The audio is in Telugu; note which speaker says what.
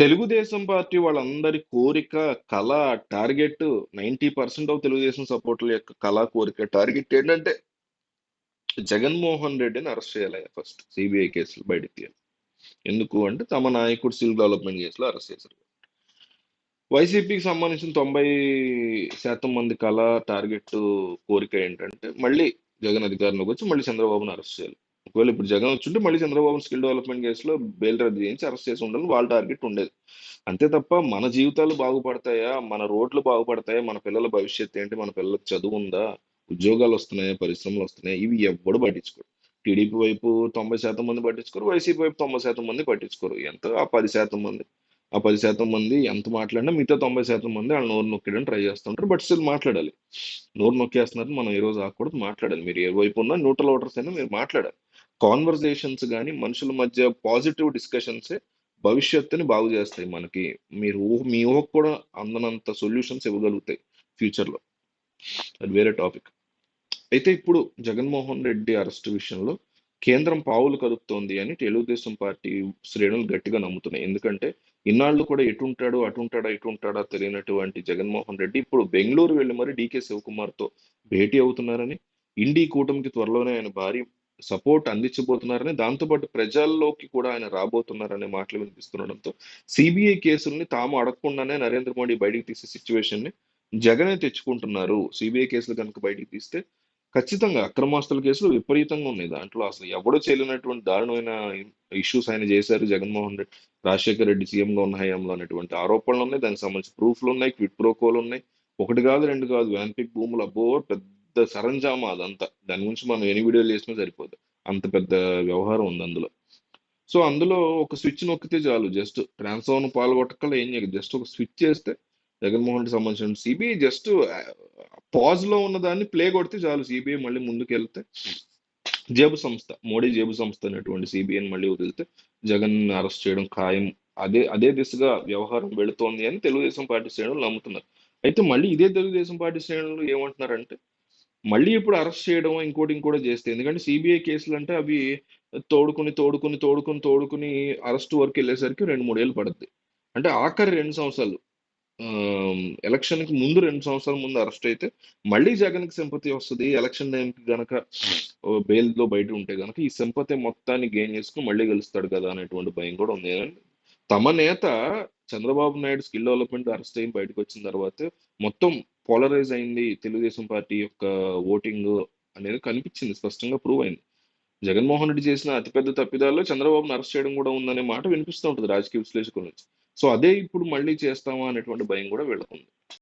Speaker 1: తెలుగుదేశం పార్టీ వాళ్ళందరి కోరిక, కళ టార్గెట్ 90% ఆఫ్ తెలుగుదేశం సపోర్టర్ల యొక్క కళా కోరిక, టార్గెట్ ఏంటంటే జగన్మోహన్ రెడ్డిని అరెస్ట్ చేయాలి ఫస్ట్. సీబీఐ కేసులు బయటకు తీయాలి. ఎందుకు అంటే తమ నాయకుడు స్కిల్ డెవలప్‌మెంట్ కేసులో అరెస్ట్ చేశారు. వైసీపీకి సంబంధించిన 90% మంది కళ టార్గెట్, కోరిక ఏంటంటే మళ్ళీ జగన్ అధికారంలోకి వచ్చి మళ్ళీ చంద్రబాబును అరెస్ట్ చేయాలి. ఒకవేళ ఇప్పుడు జగన్ వచ్చింటే మళ్ళీ చంద్రబాబు స్కిల్ డెవలప్‌మెంట్ కేసులో బెయిల్ రద్దు చేయించి అరెస్ట్ చేసి ఉండాలని వాళ్ళ టార్గెట్ ఉండేది. అంతే తప్ప మన జీవితాలు బాగుపడతాయా? మన రోడ్లు బాగుపడతాయా? మన పిల్లల భవిష్యత్తు ఏంటి? మన పిల్లలకి వస్తున్నాయా పరిశ్రమలు వస్తున్నాయా ఇవి ఎవ్వడు పట్టించుకోడు. టీడీపీ వైపు 90% మంది పట్టించుకోరు. వైసీపీ వైపు 90% మంది పట్టించుకోరు. ఎంత ఆ 10% మంది. ఆ 10% మంది ఎంత మాట్లాడినా మిగతా 90% మంది వాళ్ళు నోరు నొక్కేయడానికి ట్రై చేస్తుంటారు. బట్ స్టిల్ మాట్లాడాలి. నోరు నొక్కేస్తున్నారు మనం ఏ రోజు ఆకూడదు మాట్లాడాలి. మీరు ఏ వైపు ఉన్నా న్యూట్రల్ ఓటర్స్ అయినా మీరు మాట్లాడాలి. కాన్వర్జేషన్స్ కానీ మనుషుల మధ్య పాజిటివ్ డిస్కషన్సే భవిష్యత్తుని బాగు చేస్తాయి మనకి. మీరు ఊహ మీ ఊహకు కూడా అందనంత సొల్యూషన్స్ ఇవ్వగలుగుతాయి ఫ్యూచర్‌లో. అది వేరే టాపిక్. అయితే ఇప్పుడు జగన్మోహన్ రెడ్డి అరెస్ట్ విషయంలో కేంద్రం పావులు కదుపుతోంది అని తెలుగుదేశం పార్టీ శ్రేణులు గట్టిగా నమ్ముతున్నాయి. ఎందుకంటే ఇన్నాళ్ళు కూడా ఎటుంటాడో, అటుంటాడా, ఇటుంటాడా తెలియనటువంటి జగన్మోహన్ రెడ్డి ఇప్పుడు బెంగళూరు వెళ్ళి మరి డీకే శివకుమార్‌తో భేటీ అవుతున్నారని, ఇండి కూటమికి త్వరలోనే ఆయన భారీ సపోర్ట్ అందించబోతున్నారని, దాంతో పాటు ప్రజల్లోకి కూడా ఆయన రాబోతున్నారనే మాటలు వినిపిస్తుండడంతో సీబీఐ కేసుల్ని తాము అడగకుండానే నరేంద్ర మోడీ బయటికి తీసే సిచ్యువేషన్ని జగనే తెచ్చుకుంటున్నారు. సీబీఐ కేసులు కనుక బయటికి తీస్తే ఖచ్చితంగా అక్రమాస్తుల కేసులు విపరీతంగా ఉన్నాయి. దాంట్లో అసలు ఎవడో చేయలేనటువంటి దారుణమైన ఇష్యూస్ ఆయన చేశారు జగన్మోహన్ రెడ్డి. రాజశేఖర్ రెడ్డి సీఎంగా ఉన్న హయాంలో అనేటువంటి ఆరోపణలు ఉన్నాయి దానికి సంబంధించిన ప్రూఫ్‌లున్నాయి. క్విట్ ప్రోకోలు ఉన్నాయి ఒకటి కాదు, రెండు కాదు వ్యాన్‌పిక్ భూములు అబ్బో! పెద్ద సరంజామా అదంతా. దాని గురించి మనం ఎన్ని వీడియోలు చేసినా సరిపోదు. అంత పెద్ద వ్యవహారం ఉంది అందులో. సో, అందులో ఒక స్విచ్ నొక్కితే చాలు జస్ట్ ట్రాన్స్‌ఫార్మర్‌ను పాల్గొట్టక్కల్లా ఏం జస్ట్ ఒక స్విచ్ చేస్తే జగన్మోహన్ రెడ్డి సంబంధించిన సిబిఐ జస్ట్ పాజ్‌లో ఉన్నదాన్ని ప్లే కొడితే చాలు సిబిఐ మళ్ళీ ముందుకెళ్తే జేబు సంస్థ, మోడీ జేబు సంస్థ అనేటువంటి సిబిఐని మళ్ళీ వదిలితే జగన్ అరెస్ట్ చేయడం ఖాయం. అదే అదే దిశగా వ్యవహారం వెళుతోంది అని తెలుగుదేశం పార్టీ శ్రేణులు నమ్ముతున్నారు. అయితే మళ్ళీ ఇదే తెలుగుదేశం పార్టీ శ్రేణులు ఏమంటున్నారంటే మళ్ళీ ఇప్పుడు అరెస్ట్ చేయడం ఇంకోటి, ఇంకోటి చేస్తే ఎందుకంటే సిబిఐ కేసులు అంటే అవి తోడుకొని, తోడుకొని, తోడుకొని, తోడుకొని అరెస్ట్ వరకు వెళ్ళేసరికి రెండు మూడేళ్ళు పడుద్ది. అంటే ఆఖరి రెండు సంవత్సరాలు ఎలక్షన్‌కి ముందు రెండు సంవత్సరాల ముందు అరెస్ట్ అయితే మళ్ళీ జగన్‌కి సింపతి వస్తది. ఎలక్షన్ టైంకి గనక బెయిల్‌లో బయట ఉంటే గనక ఈ సింపతి మొత్తాన్ని గెయిన్ చేసుకుని మళ్ళీ గెలుస్తాడు కదా! అనేటువంటి భయం కూడా ఉంది. తమ నేత Chandrababu Naidu skill development arrest అయ్యి బయటకు వచ్చిన తర్వాత మొత్తం పోలరైజ్ అయింది తెలుగుదేశం పార్టీ యొక్క ఓటింగ్ అనేది కనిపించింది. స్పష్టంగా ప్రూవ్ అయింది. జగన్మోహన్ రెడ్డి చేసిన అతిపెద్ద తప్పిదాల్లో చంద్రబాబును అరెస్ట్ చేయడం కూడా ఉందనే మాట వినిపిస్తూ ఉంటుంది రాజకీయ విశ్లేషకుల నుంచి. సో, అదే ఇప్పుడు మళ్ళీ చేస్తామా అనేటువంటి భయం కూడా వీళ్ళకుంది.